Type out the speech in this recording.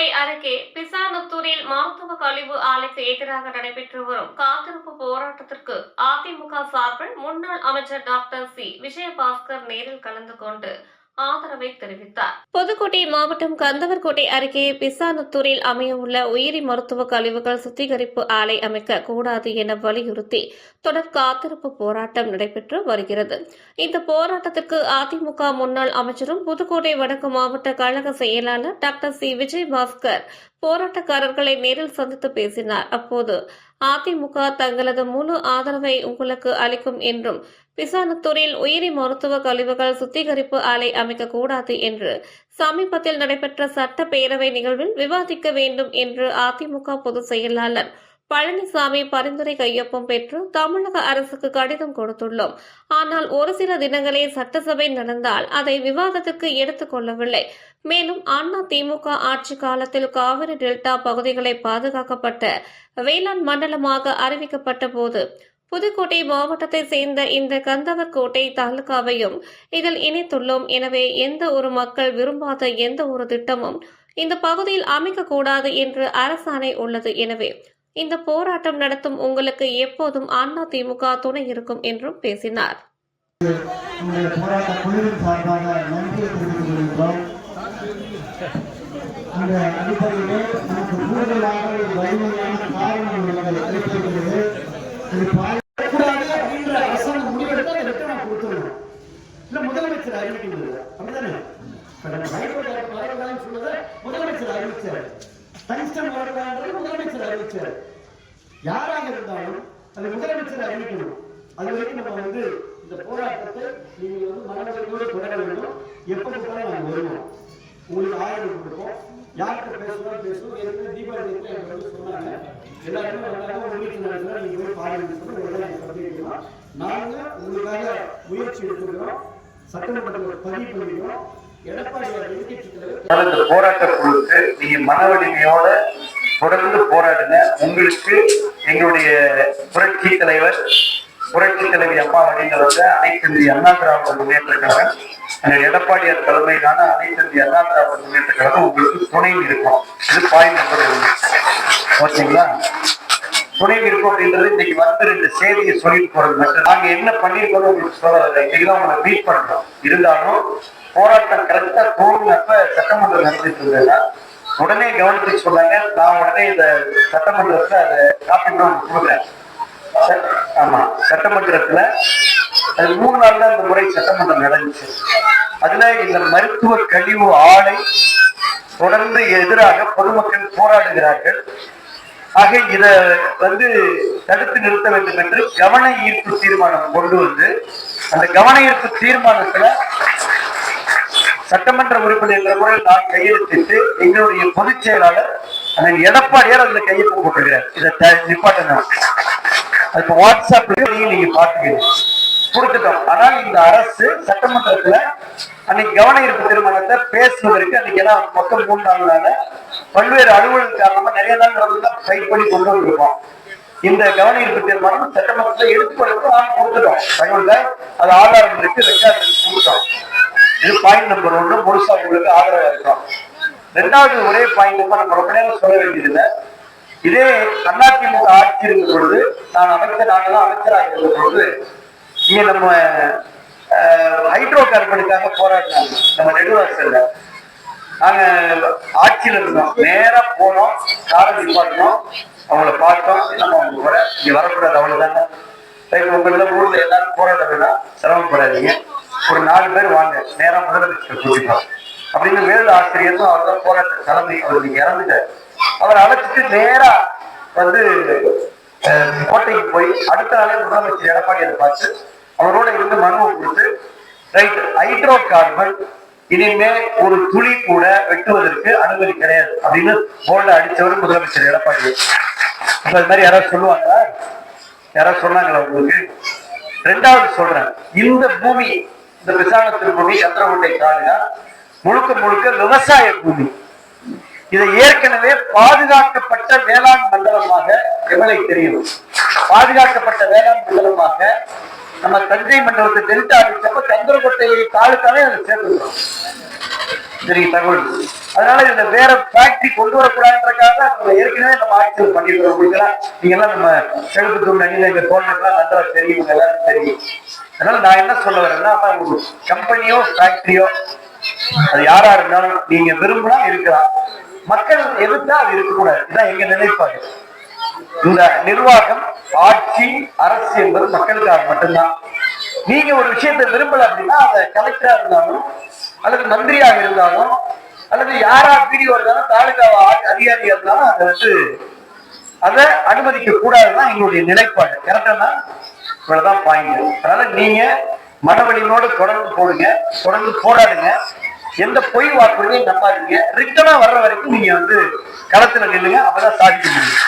புதுக்கோட்டை அருகே பிசானுத்தூரில் மருத்துவ கழிவு ஆலைக்கு எதிராக நடைபெற்று வரும் காத்திருப்பு போராட்டத்திற்கு அதிமுக சார்பில் முன்னாள் அமைச்சர் டாக்டர் சி. விஜயபாஸ்கர் நேரில் கலந்து கொண்டு ஆதரவை தெரிவித்தார். புதுக்கோட்டை மாவட்டம் கந்தவர்கோட்டை அருகே பிசானுத்தூரில் அமையவுள்ள உயிரி மருத்துவ கழிவுகள் சுத்திகரிப்பு ஆலை அமைக்க கூடாது என வலியுறுத்தி தொடர் காத்திருப்பு போராட்டம் நடைபெற்று வருகிறது. இந்த போராட்டத்திற்கு அதிமுக முன்னாள் அமைச்சரும் புதுக்கோட்டை வடக்கு மாவட்ட கழக செயலாளர் டாக்டர் சி. விஜயபாஸ்கர் போராட்டக்காரர்களை நேரில் சந்தித்து பேசினார். அப்போது அதிமுக தங்களது முழு ஆதரவை உங்களுக்கு அளிக்கும் என்றும் பிசானத்தூரில் உயிரி மருத்துவ கழிவுகள் சுத்திகரிப்பு ஆலை அமைக்கக்கூடாது என்று சமீபத்தில் நடைபெற்ற சட்டப்பேரவை நிகழ்வில் விவாதிக்க வேண்டும் என்று அதிமுக பொதுச் செயலாளர் பழனிசாமி பரிந்துரை கையொப்பம் பெற்று தமிழக அரசுக்கு கடிதம் கொடுத்துள்ளோம். ஆனால் ஒரு சில தினங்களே சட்டசபை நடந்தால் அதை விவாதத்துக்கு எடுத்துக் கொள்ளவில்லை. மேலும் அண்ணா திமுக ஆட்சி காலத்தில் காவிரி டெல்டா பகுதிகளை பாதுகாக்கப்பட்ட வேளாண் மண்டலமாக அறிவிக்கப்பட்ட போது புதுக்கோட்டை மாவட்டத்தை சேர்ந்த இந்த கந்தவர்கோட்டை தாலுகாவையும் இதில் இணைத்துள்ளோம். எனவே எந்த ஒரு மக்கள் விரும்பாத எந்த ஒரு திட்டமும் இந்த பகுதியில் அமைக்கக்கூடாது என்று அரசாணை உள்ளது. எனவே இந்த போராட்டம் நடத்தும் உங்களுக்கு எப்போதும் அண்ணா திமுக துணை இருக்கும் என்றும் பேசினார் முதலமைச்சர் அறிவிக்கிறது அப்படிதானே சொன்னதை முதலமைச்சர் அறிவிச்சார் டங்ஸ்டன் வரக்கூடாதுன்றது முதலமைச்சர் அறிவிச்சார் யாராக இருந்தாலும் அது முதலமைச்சர் அறிவிக்கணும். அது வரைக்கும் நம்ம வந்து இந்த போராட்டத்தை நீங்கள் வந்து மனநிலையோடு தொடர வேண்டும். எப்போ கூட நாங்கள் வருவோம். உங்களுக்கு ஆதரவு கொடுப்போம். யார்கிட்ட பேசணும் பேசணும் ஏற்கனவே தீபாவளி எனக்கு வந்து சொன்னாங்க. எல்லாருமே வந்தாங்க ஒரு வீட்டு நீங்கள் போய் பாருங்க சொல்லி உடனே சந்திக்கலாம் நாங்கள் உங்களுக்காக முயற்சி எடுத்துக்கிறோம் சட்டமன்றத்தில் பதிவு பண்ணிக்கிறோம். இந்த போராட்ட குழுக்கு நீங்க மன வலிமையோட தொடர்ந்து போராடுங்க. உங்களுக்கு எங்களுடைய புரட்சி தலைவர் புரட்சி தலைவி அம்மா வழிநடத்த அனைத்து இந்திய அண்ணா திராவிட முன்னேற்ற கழகம் எடப்பாடியார் தலைமையிலான அனைத்து இந்திய அண்ணா திராவிட முன்னேற்ற கழகம் உங்களுக்கு துணை இருக்கும். இது பாயிண்ட் நம்பர் ஒன்று ஓகேங்களா? துணை இருக்கும் அப்படின்றது இன்னைக்கு வந்து ரெண்டு செய்தியை சொல்லிட்டு போறது மட்டும் நாங்க என்ன பண்ணிருக்கோம் உங்களுக்கு சொல்லவில்லை இன்னைக்கு தான் உங்களை மீட் பண்றோம். இருந்தாலும் போராட்டம் கரெக்டா தோணுனப்ப சட்டமன்றம் நடந்துட்டு இருந்ததா உடனே கவனத்துக்கு சொன்னாங்க நான் உடனே இந்த சட்டமன்றத்துல அதை காப்பி பண்ணி கொடுக்குறேன் ஆமா சட்டமன்றத்துல அது மூணு நாள் தான் இந்த முறை சட்டமன்றம் நடந்துச்சு. அதுல இந்த மருத்துவ கழிவு ஆலை தொடர்ந்து எதிராக பொதுமக்கள் போராடுகிறார்கள். ஆக இத வந்து தடுத்து நிறுத்த வேண்டும் என்று கவன ஈர்ப்பு தீர்மானம் கொண்டு வந்து அந்த கவன ஈர்ப்பு தீர்மானத்துல சட்டமன்ற உறுப்பினர் என்ற முறையில் நான் கையெழுத்திட்டு எங்களுடைய பொதுச் செயலாளர் அண்ணன் எடப்பாடியார் அதுல கையெழுத்து போட்டிருக்கிறார் இதை நிப்பாட்டணும் இப்ப நீங்க பாத்துக்கிறீங்க கொடுத்துட்டோம். ஆனால் இந்த அரசு சட்டமன்றத்துல அன்னைக்கு கவன ஈர்ப்பு திருமணத்தை பேசுவதற்கு அன்னைக்கு எல்லாம் மொத்தம் மூணு பல்வேறு அலுவலகம் காரணமா நிறைய நாள் நடந்து ஃபைட் பண்ணி கொண்டு வந்திருக்கோம். இந்த கவன ஈர்ப்பு தீர்மானம் சட்டமன்றத்தில் எடுத்துக்கொண்டு நாம் கொடுத்துட்டோம். தகவல்ல அது ஆதாரம் இருக்கு ரெக்கார்ட் கொடுத்தோம். இது பாயிண்ட் நம்பர் ஒன்று. முழுசா உங்களுக்கு ஆதரவா இருக்கும். ரெண்டாவது ஒரே பாயிண்ட் நம்பர் நம்ம ரொம்ப நேரம் சொல்ல வேண்டியதில்லை. இதே அதிமுக ஆட்சி இருந்த பொழுது நான் அமைச்சர் நாங்கெல்லாம் அமைச்சராக இருந்த பொழுது இங்க நம்ம ஹைட்ரோ கார்பனுக்காக போராடினாங்க. நம்ம நெடுவாசல்ல. நாங்க ஆட்சியில இருந்தோம். நேரா போனோம் காரை நிப்பாட்டினோம். அவங்கள பார்த்தோம். நம்ம அவங்க வர இங்க வரக்கூடாது அவ்வளவுதாங்க சரி உங்கள ஊர்ல எல்லாரும் போராட வேணாம். சிரமப்படாதீங்க. ஒரு நாலு பேர் வாங்க. நேரா முதலமைச்சர் கூட்டிப்போம் அப்படின்னு வேலு ஆசிரியரும் அவர் தான் போராட்ட தலைமை அவர் இறந்துட்டார். அவர் அழைச்சிட்டு நேரா வந்து அஹ், கோட்டைக்கு போய் அடுத்த நாளே முதலமைச்சர் எடப்பாடியை பார்த்து அவரோட இருந்து மனுவை கொடுத்து ரைட் ஹைட்ரோ கார்பன் இனிமே ஒரு துளி கூட வெட்டுவதற்கு அனுமதி கிடையாது. அப்படின்னு போர்டில் அடிச்சவர் முதலமைச்சர் எடப்பாடி. இப்ப இது மாதிரி யாராவது சொல்லுவாங்களா? யாராவது சொன்னாங்களா உங்களுக்கு? ரெண்டாவது சொல்றேன். இந்த பூமி இந்த விசாரணத்தின் பூமி சந்திரகுண்டை காடுனா முழுக்க முழுக்க விவசாய பூமி. இதை ஏற்கனவே பாதுகாக்கப்பட்ட வேளாண் மண்டலமாக எவ்வளவு தெரியும். பாதுகாக்கப்பட்ட வேளாண் மண்டலமாக நம்ம தஞ்சை மண்டலத்தை டெல்டா அடிச்சப்ப சந்திரகோட்டை தாலுக்காவே அதை சேர்த்துக்கிறோம் சரி தகவல். அதனால இதுல வேற ஃபேக்டரி கொண்டு வரக்கூடாதுன்றக்காக நம்ம ஏற்கனவே நம்ம ஆட்சியில் பண்ணிருக்கிறோம் உங்களுக்கு எல்லாம் நீங்க எல்லாம் நம்ம செழுப்பு தூண் அணியில எங்க தோழர்களுக்கெல்லாம் நல்லா தெரியும் எல்லாரும் தெரியும். அதனால நான் என்ன சொல்ல வரேன்னா ஒரு கம்பெனியோ ஃபேக்டரியோ அது யாரா இருந்தாலும் நீங்க விரும்பினா இருக்கலாம். மக்கள் எதிர்த்தா அது இருக்கக்கூடாது. இதுதான் எங்க நினைப்பாங்க இந்த நிர்வாகம் ஆட்சி அரசு என்பது மக்களுக்காக மட்டும்தான். நீங்க ஒரு விஷயத்தை விரும்பல அப்படின்னா அதை கலெக்டரா இருந்தாலும் அல்லது மந்திரியாக இருந்தாலும் அல்லது யாரா பிடிஓ இருந்தாலும் தாலுகா அதிகாரியா இருந்தாலும் அதை வந்து அதை அனுமதிக்க கூடாதுதான் எங்களுடைய நிலைப்பாடு. கரெக்டானா இவ்வளவுதான் பாயிண்ட் அதனால நீங்க மனவழினோடு தொடர்ந்து போடுங்க தொடர்ந்து போராடுங்க. எந்த பொய் வாக்குறுதியும் நம்பாதீங்க. ரிட்டனா வர்ற வரைக்கும் நீங்க வந்து களத்துல நில்லுங்க அப்பதான் சாதிக்க முடியும்.